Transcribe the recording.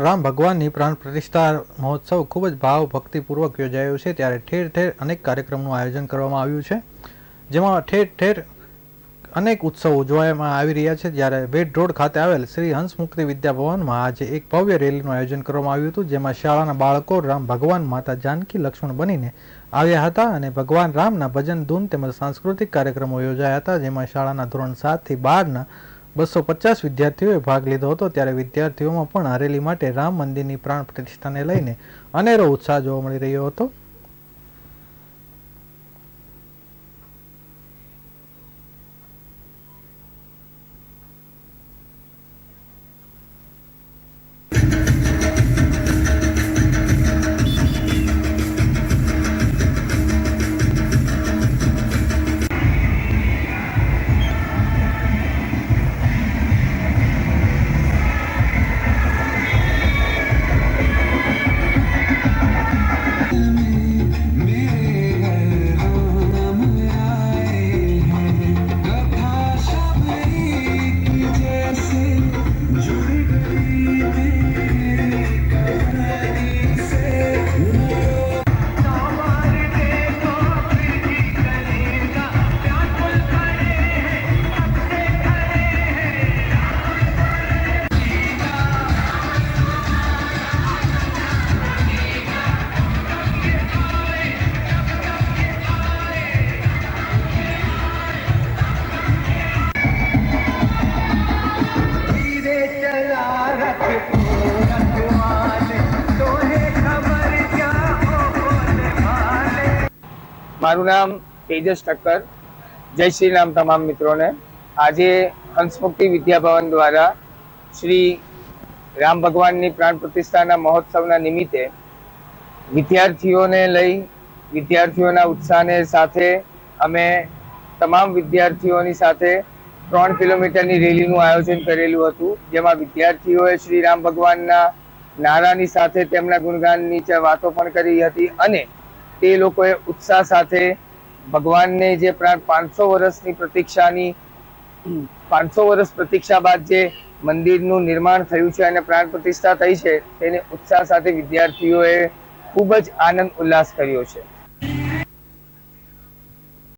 રામ ભગવાનની પ્રાણ પ્રતિષ્ઠા મહોત્સવ ખૂબ જ ભાવ ભક્તિપૂર્વક યોજાયો છે. ત્યારે ઠેર ઠેર અનેક કાર્યક્રમનું આયોજન કરવામાં આવ્યું છે, જેમાં ઠેર ઠેર અનેક ઉત્સવ ઉજવવામાં આવી રહ્યા છે. જ્યારે બેટ રોડ ખાતે આવેલ શ્રી હંસમુક્તિ વિદ્યાભવનમાં આજે એક ભવ્ય રેલીનું આયોજન કરવામાં આવ્યું હતું, જેમાં શાળાના બાળકો રામ ભગવાન માતા જાનકી લક્ષ્મણ બનીને આવ્યા હતા અને ભગવાન રામના ભજન, ધૂન તેમજ સાંસ્કૃતિક કાર્યક્રમો યોજાયા હતા, જેમાં શાળાના ધોરણ સાતથી બારના બસો પચાસ વિદ્યાર્થીઓએ ભાગ લીધો હતો ત્યારે વિદ્યાર્થીઓમાં પણ હરેલી માટે રામ મંદિરની પ્રાણ પ્રતિષ્ઠાને લઈને અનેરો ઉત્સાહ જોવા મળી રહ્યો હતો. મારું નામ તેજસ ઠક્કર. જય શ્રી રામ તમામ મિત્રોને. આજે હંસમુક્તિ વિદ્યાભવન દ્વારા શ્રી રામ ભગવાનની પ્રાણ પ્રતિષ્ઠાના મહોત્સવના નિમિત્તે વિદ્યાર્થીઓને લઈ, વિદ્યાર્થીઓના ઉત્સાહને સાથે અમે તમામ વિદ્યાર્થીઓની સાથે ત્રણ કિલોમીટરની રેલીનું આયોજન કરેલું હતું, જેમાં વિદ્યાર્થીઓએ શ્રી રામ ભગવાનના નારાની સાથે તેમના ગુણગાનની વાતો પણ કરી હતી અને તે લોકોએ ઉત્સાહ સાથે ભગવાનને જે પાંચસો વર્ષની પ્રતીક્ષાની, પાંચસો વર્ષ પ્રતીક્ષા બાદ જે મંદિરનું નિર્માણ થયું છે અને પ્રાણ પ્રતિષ્ઠા થઈ છે, તેને ઉત્સાહ સાથે વિદ્યાર્થીઓએ ખૂબ જ આનંદ ઉલ્લાસ કર્યો છે.